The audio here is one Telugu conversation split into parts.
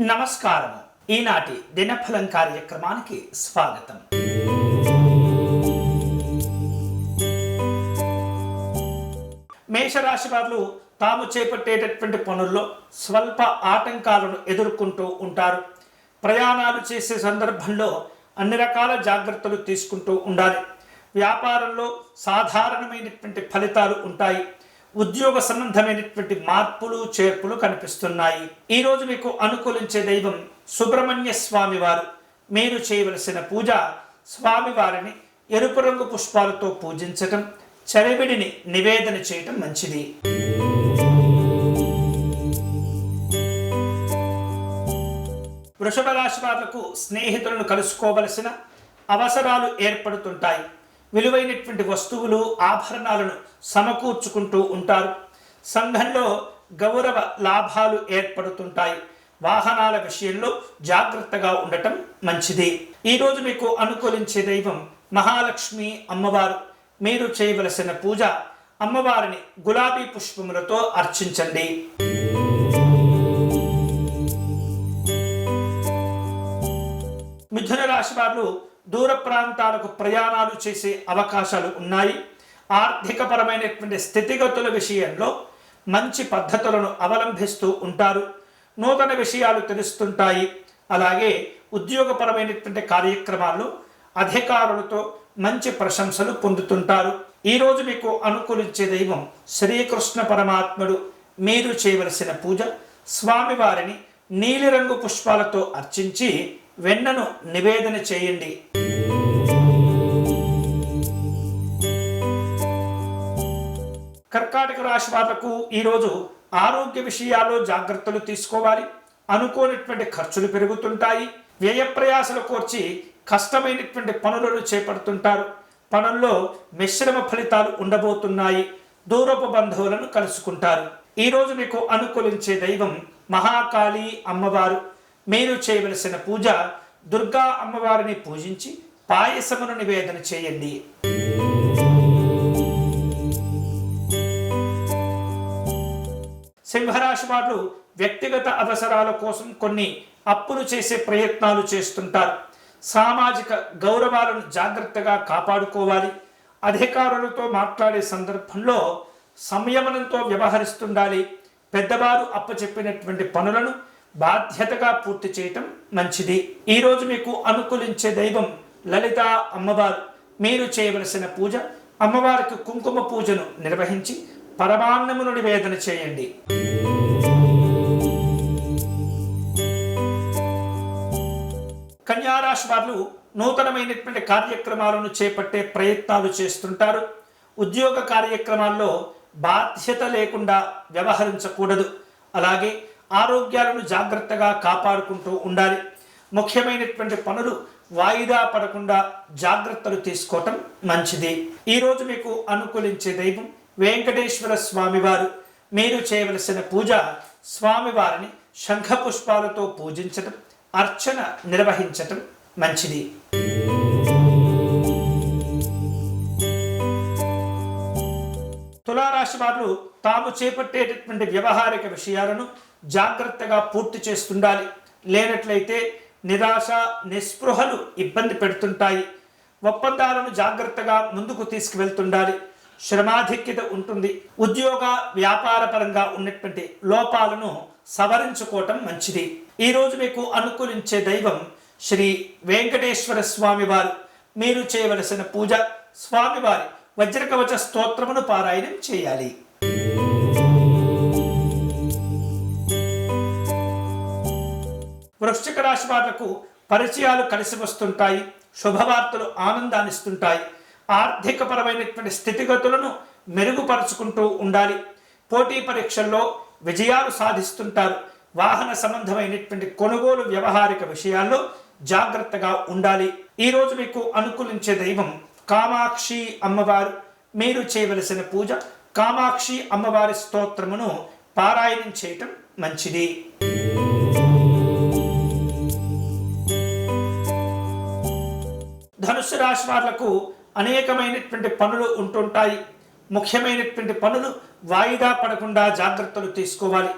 నమస్కారం ఈనాటి దినఫలం కార్యక్రమానికి స్వాగతం. మేషరాశి వారు తాము చేపట్టేటటువంటి పనుల్లో స్వల్ప ఆటంకాలను ఎదుర్కొంటూ ఉంటారు. ప్రయాణాలు చేసే సందర్భంలో అన్ని రకాల జాగ్రత్తలు తీసుకుంటూ ఉండాలి. వ్యాపారంలో సాధారణమైనటువంటి ఫలితాలు ఉంటాయి. ఉద్యోగ సంబంధమైనటువంటి మార్పులు చేర్పులు కనిపిస్తున్నాయి. ఈరోజు మీకు అనుకూలించే దైవం సుబ్రహ్మణ్య స్వామి వారు మీరు చేయవలసిన పూజ స్వామివారిని ఎరుపు రంగు పుష్పాలతో పూజించటం చలివిడిని నివేదన చేయటం మంచిది. వృషభ రాశి వాళ్ళకు స్నేహితులను కలుసుకోవలసిన అవసరాలు ఏర్పడుతుంటాయి. విలువైనటువంటి వస్తువులు ఆభరణాలను సమకూర్చుకుంటూ ఉంటారు. సంఘంలో గౌరవ లాభాలు ఏర్పడుతుంటాయి. వాహనాల విషయంలో జాగ్రత్తగా ఉండటం మంచిది. ఈరోజు మీకు అనుకూలించే దైవం మహాలక్ష్మి అమ్మవారు. మీరు చేయవలసిన పూజ అమ్మవారిని గులాబీ పుష్పములతో అర్చించండి. మిథున రాశి వారు దూర ప్రాంతాలకు ప్రయాణాలు చేసే అవకాశాలు ఉన్నాయి. ఆర్థికపరమైనటువంటి స్థితిగతుల విషయంలో మంచి పద్ధతులను అవలంబిస్తూ ఉంటారు. నూతన విషయాలు తెలుస్తుంటాయి. అలాగే ఉద్యోగపరమైనటువంటి కార్యక్రమాలు అధికారులతో మంచి ప్రశంసలు పొందుతుంటారు. ఈరోజు మీకు అనుకూలించే దైవం శ్రీకృష్ణ పరమాత్ముడు. మీరు చేయవలసిన పూజ స్వామివారిని నీలిరంగు పుష్పాలతో అర్చించి వెన్నను నివేదన చేయండి. కర్కాటక రాశి వాళ్ళకు ఈరోజు ఆరోగ్య విషయాల్లో జాగ్రత్తలు తీసుకోవాలి. అనుకోనటువంటి ఖర్చులు పెరుగుతుంటాయి. వ్యయ ప్రయాసలు కోర్చి కష్టమైనటువంటి పనులను చేపడుతుంటారు. పనుల్లో మిశ్రమ ఫలితాలు ఉండబోతున్నాయి. దూరపు బంధువులను కలుసుకుంటారు. ఈరోజు మీకు అనుకూలించే దైవం మహాకాళి అమ్మవారు. మీరు చేయవలసిన పూజ దుర్గా అమ్మవారిని పూజించి పాయసమును నివేదన చేయండి. సింహరాశి వారు వ్యక్తిగత అవసరాల కోసం కొన్ని అప్పులు చేసే ప్రయత్నాలు చేస్తుంటారు. సామాజిక గౌరవాలను జాగ్రత్తగా కాపాడుకోవాలి. అధికారులతో మాట్లాడే సందర్భంలో సంయమనంతో వ్యవహరిస్తుండాలి. పెద్దవారు అప్పచెప్పినటువంటి పనులను బాధ్యతగా పూర్తి చేయటం మంచిది. ఈరోజు మీకు అనుకూలించే దైవం లలిత అమ్మవారు. మీరు చేయవలసిన పూజ అమ్మవారికి కుంకుమ పూజను నిర్వహించి పరమాన్నమును నివేదన చేయండి. కన్యారాశి వారు నూతనమైనటువంటి కార్యక్రమాలను చేపట్టే ప్రయత్నాలు చేస్తుంటారు. ఉద్యోగ కార్యక్రమాల్లో బాధ్యత లేకుండా వ్యవహరించకూడదు. అలాగే ఆరోగ్యాలను జాగ్రత్తగా కాపాడుకుంటూ ఉండాలి. ముఖ్యమైనటువంటి పనులు వాయిదా పడకుండా జాగ్రత్తలు తీసుకోవటం మంచిది. ఈరోజు మీకు అనుకూలించే దైవం వెంకటేశ్వర స్వామివారు. మీరు చేయవలసిన పూజ స్వామివారిని శంఖ పుష్పాలతో పూజించటం అర్చన నిర్వహించటం మంచిది. తులారాశి వారు తాము చేపట్టేటటువంటి వ్యవహారిక విషయాలను జాగ్రత్తగా పూర్తి చేస్తుండాలి. లేనట్లయితే నిరాశ నిస్పృహలు ఇబ్బంది పెడుతుంటాయి. ఒప్పందాలను జాగ్రత్తగా ముందుకు తీసుకువెళ్తుండాలి. శ్రమాధిక్యత ఉంటుంది. ఉద్యోగ వ్యాపార పరంగా ఉన్నటువంటి లోపాలను సవరించుకోవటం మంచిది. ఈరోజు మీకు అనుకూలించే దైవం శ్రీ వెంకటేశ్వర స్వామి వారు మీరు చేయవలసిన పూజ స్వామివారి వజ్రకవచ స్తోత్రమును పారాయణం చేయాలి. వృశ్చిక రాశి వాళ్ళకు పరిచయాలు కలిసి వస్తుంటాయి. శుభవార్తలు ఆనందాన్నిస్తుంటాయి. ఆర్థికపరమైనటువంటి స్థితిగతులను మెరుగుపరుచుకుంటూ ఉండాలి. పోటీ పరీక్షల్లో విజయాలు సాధిస్తుంటారు. వాహన సంబంధమైనటువంటి కొనుగోలు వ్యవహారిక విషయాల్లో జాగ్రత్తగా ఉండాలి. ఈరోజు మీకు అనుకూలించే దైవం కామాక్షి అమ్మవారు. మీరు చేయవలసిన పూజ కామాక్షి అమ్మవారి స్తోత్రమును పారాయణం చేయటం మంచిది. ధనుసు రాశి వాళ్ళకు అనేకమైనటువంటి పనులు ఉంటుంటాయి. ముఖ్యమైనటువంటి పనులు వాయిదా పడకుండా జాగ్రత్తలు తీసుకోవాలి.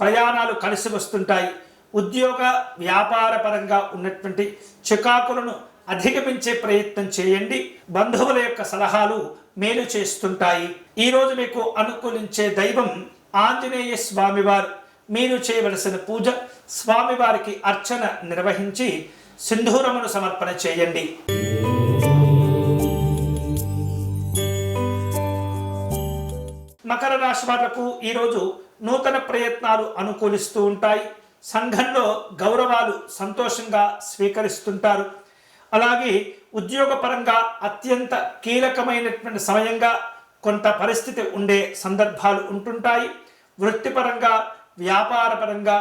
ప్రయాణాలు కలిసి వస్తుంటాయి. ఉద్యోగ వ్యాపార పరంగా ఉన్నటువంటి చికాకులను అధిగమించే ప్రయత్నం చేయండి. బంధువుల యొక్క సలహాలు మేలు చేస్తుంటాయి. ఈరోజు మీకు అనుకూలించే దైవం ఆంజనేయ స్వామివారు. మీరు చేయవలసిన పూజ స్వామివారికి అర్చన నిర్వహించి సింధూరమును సమర్పణ చేయండి. మకర రాశి వాళ్ళకు ఈరోజు నూతన ప్రయత్నాలు అనుకూలిస్తూ ఉంటాయి. సంఘంలో గౌరవాలు సంతోషంగా స్వీకరిస్తుంటారు. అలాగే ఉద్యోగపరంగా అత్యంత కీలకమైనటువంటి సమయంగా కొంత పరిస్థితి ఉండే సందర్భాలు ఉంటుంటాయి. వృత్తిపరంగా వ్యాపారపరంగా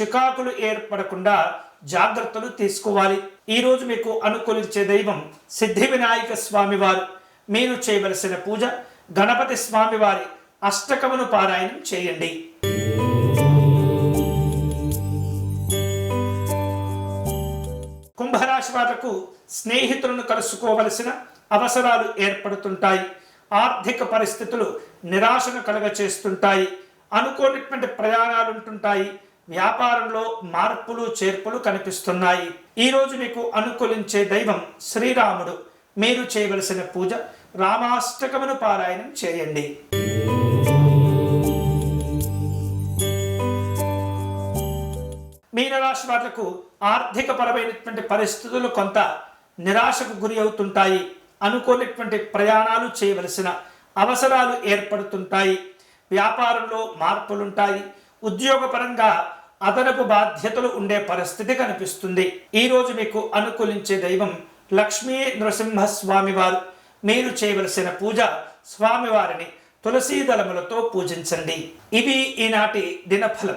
చికాకులు ఏర్పడకుండా జాగ్రత్తలు తీసుకోవాలి. ఈరోజు మీకు అనుకూలించే దైవం సిద్ధి వినాయక స్వామివారు. మీరు చేయవలసిన పూజ గణపతి స్వామివారి అష్టకమును పారాయణం చేయండి. కుంభరాశి వాళ్ళకు స్నేహితులను కలుసుకోవలసిన అవసరాలు ఏర్పడుతుంటాయి. ఆర్థిక పరిస్థితులు నిరాశను కలగచేస్తుంటాయి. అనుకోనటువంటి ప్రయాణాలు ఉంటుంటాయి వ్యాపారంలో మార్పులు చేర్పులు కనిపిస్తున్నాయి. ఈరోజు మీకు అనుకూలించే దైవం శ్రీరాముడు. మీరు చేయవలసిన పూజ రామాష్టకమును పారాయణం చేయండి. మీనరాశి వాళ్ళకు ఆర్థిక పరమైనటువంటి పరిస్థితులు కొంత నిరాశకు గురి అవుతుంటాయి. అనుకోనటువంటి ప్రయాణాలు చేయవలసిన అవసరాలు ఏర్పడుతుంటాయి. వ్యాపారంలో మార్పులుంటాయి. ఉద్యోగపరంగా అదనపు బాధ్యతలు ఉండే పరిస్థితి కనిపిస్తుంది. ఈరోజు మీకు అనుకూలించే దైవం లక్ష్మీ నృసింహస్వామి వారు. మీరు చేయవలసిన పూజ స్వామివారిని తులసీ దళములతో పూజించండి. ఇవి ఈనాటి దినఫలం.